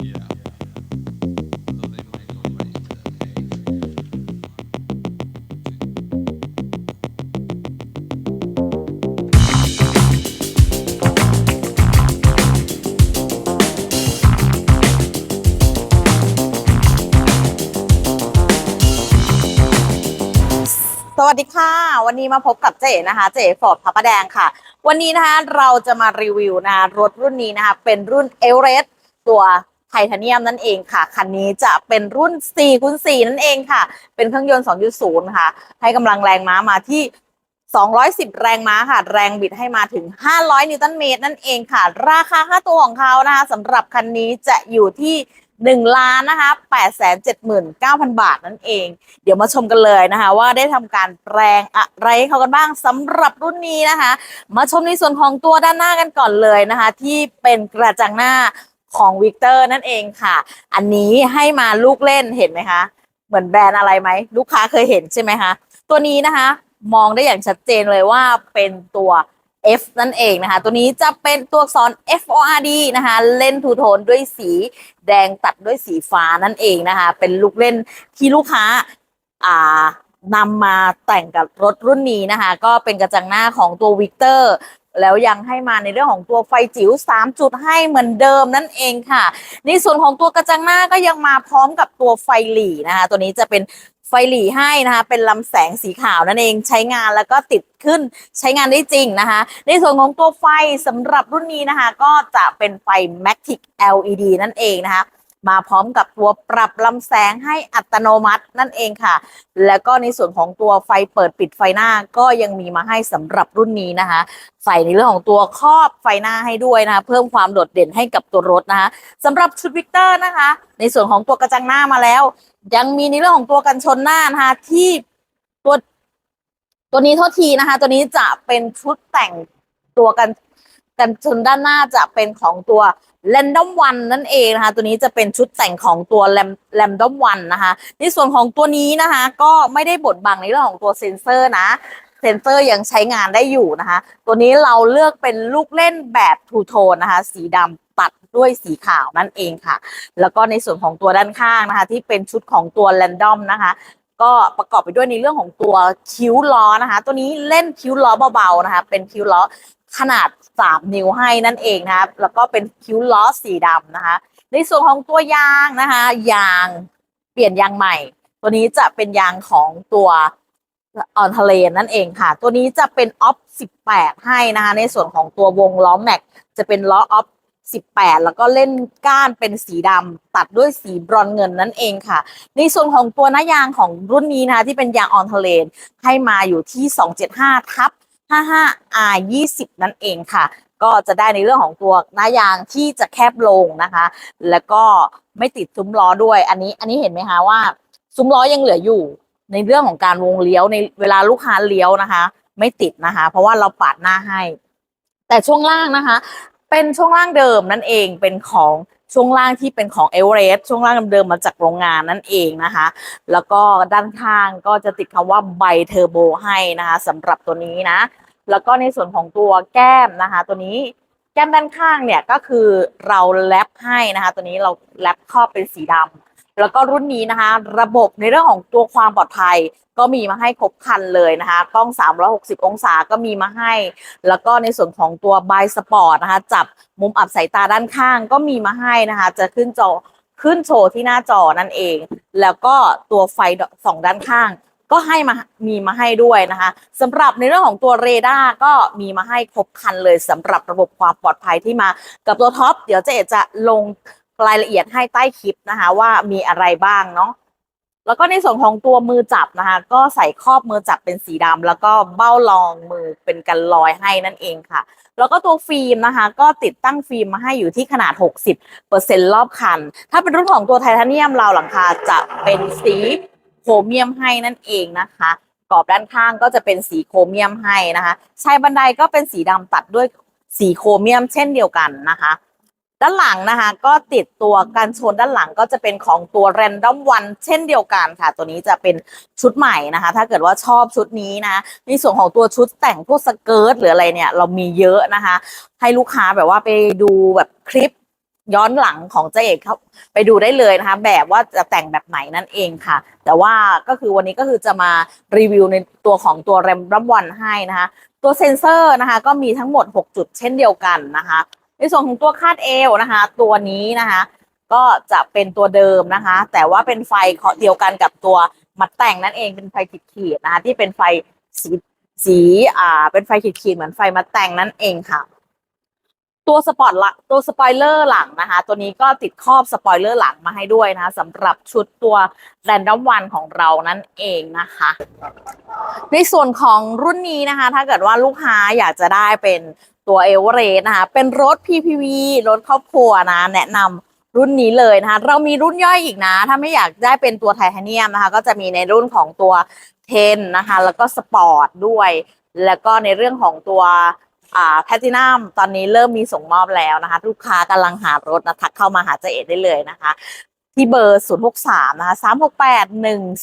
สวัสดีค่ะ วันนี้มาพบกับเจ๋นะคะ เจ๋ฟอร์ดพระประแดงค่ะ วันนี้นะคะเราจะมารีวิวนะคะรถรุ่นนี้นะคะ เป็นรุ่นเอเวอเรสต์ตัว ไทเทเนียมนั่นเองค่ะ คันนี้จะเป็นรุ่น4คูณ4นั่นเองค่ะ เป็นเครื่องยนต์ 2.0 ค่ะ ให้กำลังแรงม้ามาที่ 210 แรงม้าค่ะ แรงบิดให้มาถึง 500 นิวตันเมตรนั่นเองค่ะ ราคาค่าตัวของเขานะคะสำหรับคันนี้จะอยู่ที่1ล้านนะคะ879,000 บาทนั่นเอง เดี๋ยวมาชมกันเลยนะคะ ว่าได้ทำการแปลงอะไรให้เขากันบ้างสำหรับรุ่นนี้นะคะ มาชมในส่วนของตัวด้านหน้ากันก่อนเลยนะคะ ที่เป็นกระจังหน้า ของวิกเตอร์นั่นเองค่ะ อันนี้ให้มาลูกเล่นเห็นไหมคะ เหมือนแบรนด์อะไรไหม ลูกค้าเคยเห็นใช่ไหมคะ ตัวนี้นะคะ มองได้อย่างชัดเจนเลยว่าเป็นตัว F นั่นเองนะคะ ตัวนี้จะเป็นตัวอักษร F O R D นะคะ เล่นทูโทนด้วยสีแดงตัดด้วยสีฟ้านั่นเองนะคะ เป็นลูกเล่นที่ลูกค้าอ่านำมาแต่งกับรถรุ่นนี้นะคะ ก็เป็นกระจังหน้าของตัววิกเตอร์ แล้วยังให้มาในเรื่องของตัวไฟจิ๋ว 3 จุดให้เหมือนเดิมนั่นเองค่ะ ในส่วนของตัวกระจังหน้าก็ยังมาพร้อมกับตัวไฟหลีนะคะ ตัวนี้จะเป็นไฟหลีให้นะคะเป็นลำแสงสีขาวนั่นเองใช้งานแล้วก็ติดขึ้นใช้งานได้จริงนะคะ ในส่วนของตัวไฟสำหรับรุ่นนี้นะคะ ก็จะเป็นไฟ Matic LED นั่นเองนะคะ มาพร้อมกับตัวปรับลำแสงให้อัตโนมัตินั่นเองค่ะ แล้วก็ในส่วนของตัวไฟเปิดปิดไฟหน้าก็ยังมีมาให้สำหรับรุ่นนี้นะคะ ใส่ในเรื่องของตัวครอบไฟหน้าให้ด้วยนะคะ เพิ่มความโดดเด่นให้กับตัวรถนะคะสำหรับชุดวิกเตอร์นะคะ ในส่วนของตัวกระจังหน้ามาแล้ว ยังมีในเรื่องของตัวกันชนหน้านะคะที่ตัวตัวนี้โทษทีนะคะ ตัวนี้จะเป็นชุดแต่งตัวกัน กันชนด้านหน้าจะเป็นของตัว Random One นั่นเองนะคะ ตัวนี้จะเป็นชุดแต่งของตัว Random One นะคะในส่วนของตัวนี้นะคะ ก็ไม่ได้บดบังในเรื่องของตัวเซนเซอร์นะเซนเซอร์ยังใช้งานได้อยู่นะคะ ตัวนี้เราเลือกเป็นลูกเล่นแบบทูโทนนะคะ สีดำตัดด้วยสีขาวนั่นเองค่ะ แล้วก็ในส่วนของตัวด้านข้างนะคะ ที่เป็นชุดของตัว Random นะคะ ก็ประกอบไปด้วยในเรื่องของตัวคิ้วล้อนะคะ ตัวนี้เล่นคิ้วล้อเบาๆนะคะ เป็นคิ้วล้อขนาด 3 นิ้วให้นั่นเองนะครับแล้วก็เป็นคิ้วล้อสีดำนะคะ ในส่วนของตัวยางนะคะ ยางเปลี่ยนยางใหม่ ตัวนี้จะเป็นยางของตัวออนทะเลนั่นเองค่ะ ตัวนี้จะเป็นออฟ18 ให้นะคะ ในส่วนของตัววงล้อแม็กจะเป็นล้อออฟ 18 แล้วก็เล่นก้านเป็นสีดำตัดด้วยสีบรอนเงินนั่นเองค่ะ ในส่วนของตัวหน้ายางของรุ่นนี้นะคะที่เป็นยางออนเทเลนให้มาอยู่ที่ 275ทับ 55 R 20 นั่นเองค่ะ ก็จะได้ในเรื่องของตัวหน้ายางที่จะแคบลงนะคะ แล้วก็ไม่ติดซุ้มล้อด้วย อันนี้อันนี้เห็นไหมคะว่า ซุ้มล้อยังเหลืออยู่ในเรื่องของการวงเลี้ยวในเวลาลูกค้าเลี้ยวนะคะ ไม่ติดนะคะ เพราะว่าเราปาดหน้าให้ แต่ช่วงล่างนะคะ เป็นช่วงล่างเดิมนั่นเองเป็นของช่วงล่างที่เป็นของเอเวอเรสต์ช่วงล่างเดิมมาจากโรงงานนั่นเองนะคะ แล้วก็ด้านข้างก็จะติดคำว่าไบเทอร์โบให้นะคะสำหรับตัวนี้นะ แล้วก็ในส่วนของตัวแก้มนะคะ ตัวนี้แก้มด้านข้างเนี่ยก็คือเราแรปให้นะคะ ตัวนี้เราแรปครอบเป็นสีดำ แล้วก็รุ่นนี้นะคะ ระบบในเรื่องของตัวความปลอดภัยก็มีมาให้ครบครันเลยนะคะกล้อง 360 องศาก็มีมาให้ แล้วก็ในส่วนของตัวบายสปอร์ตนะคะ จับมุมอับสายตาด้านข้างก็มีมาให้นะคะ จะขึ้นจอขึ้นโชว์ที่หน้าจอนั่นเอง แล้วก็ตัวไฟสองด้านข้างก็ให้มามีมาให้ด้วยนะคะสำหรับในเรื่องของตัวเรดาร์ก็มีมาให้ครบครันเลยสำหรับระบบความปลอดภัยที่มากับตัวท็อปเดี๋ยวเจ๊จะลง รายละเอียดให้ใต้คลิปนะคะ ว่ามีอะไรบ้างเนาะแล้วก็ในส่วนของตัวมือจับนะคะ ก็ใส่ครอบมือจับเป็นสีดำแล้วก็เบ้ารองมือเป็นกันลอยให้นั่นเองค่ะ แล้วก็ตัวฟิล์มนะคะ ก็ติดตั้งฟิล์มมาให้อยู่ที่ขนาด 60%รอบคัน ถ้าเป็นรุ่นของตัวไทเทเนียมเราหลังคาจะเป็นสีโครเมียมให้นั่นเองนะคะกรอบด้านข้างก็จะเป็นสีโครเมียมให้นะคะชายบันไดก็เป็นสีดำตัดด้วยสีโครเมียมเช่นเดียวกันนะคะ ด้านหลังนะคะ ก็ติดตัวกันชนด้านหลังก็จะเป็นของตัว Random One เช่นเดียวกันค่ะ ตัวนี้จะเป็นชุดใหม่นะคะ ถ้าเกิดว่าชอบชุดนี้นะในส่วนของตัวชุดแต่งพวกสเกิร์ตหรืออะไรเนี่ย เรามีเยอะนะคะ ให้ลูกค้าแบบว่าไปดูแบบคลิปย้อนหลังของเจ๊เอกเขาไปดูได้เลยนะคะ แบบว่าจะแต่งแบบไหนนั่นเองค่ะ แต่ว่าก็คือวันนี้ก็คือจะมารีวิวในตัวของตัวแรมรัมวันให้นะคะ ตัวเซนเซอร์นะคะ ก็มีทั้งหมด 6 จุดเช่นเดียวกันนะคะ ในส่วนของตัวคาดเอวนะคะ ตัวนี้นะคะ ก็จะเป็นตัวเดิมนะคะ แต่ว่าเป็นไฟเดียวกันกับตัวมัดแต่งนั่นเองเป็นไฟขีดๆนะคะ ที่เป็นไฟสีสีอ่า เป็นไฟขีดๆเหมือนไฟมัดแต่งนั่นเองค่ะ ตัวสปอร์ตละตัวสปอยเลอร์หลังนะคะ ตัวนี้ก็ติดครอบสปอยเลอร์หลังมาให้ด้วยนะคะสำหรับชุดตัวแรนดอมวันของเรานั่นเองนะคะ ในส่วนของรุ่นนี้นะคะ ถ้าเกิดว่าลูกค้าอยากจะได้เป็น ตัวเอเวอเรสนะคะ เป็นรถ PPV รถครอบครัวนะ แนะนำรุ่นนี้เลยนะคะ เรามีรุ่นย่อยอีกนะ ถ้าไม่อยากได้เป็นตัวไทเทเนียมนะคะ ก็จะมีในรุ่นของตัวเทนนะคะ แล้วก็สปอร์ตด้วย แล้วก็ในเรื่องของตัวอ่าแพทินัมตอนนี้เริ่มมีส่งมอบแล้วนะคะ ลูกค้ากำลังหารถนะทักเข้ามาหาเจเอได้เลยนะคะ ที่เบอร์ 063 นะคะ 368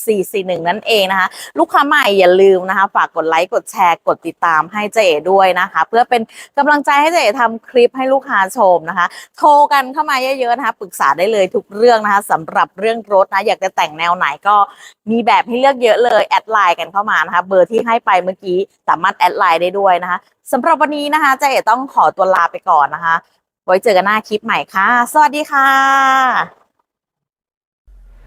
1441 นั่นเองนะคะ ลูกค้าใหม่อย่าลืมนะคะ ฝากกดไลค์ กดแชร์ กดติดตามให้เจเอด้วยนะคะ เพื่อเป็นกำลังใจให้เจเอทำคลิปให้ลูกค้าชมนะคะ โทรกันเข้ามาเยอะๆนะคะ ปรึกษาได้เลยทุกเรื่องนะคะสำหรับเรื่องรถนะ อยากจะแต่งแนวไหนก็มีแบบให้เลือกเยอะเลย แอดไลน์กันเข้ามานะคะ เบอร์ที่ให้ไปเมื่อกี้สามารถแอดไลน์ได้ด้วยนะคะสำหรับวันนี้นะคะเจเอต้องขอตัวลาไปก่อนนะคะ ไว้เจอกันหน้าคลิปใหม่ค่ะ สวัสดีค่ะ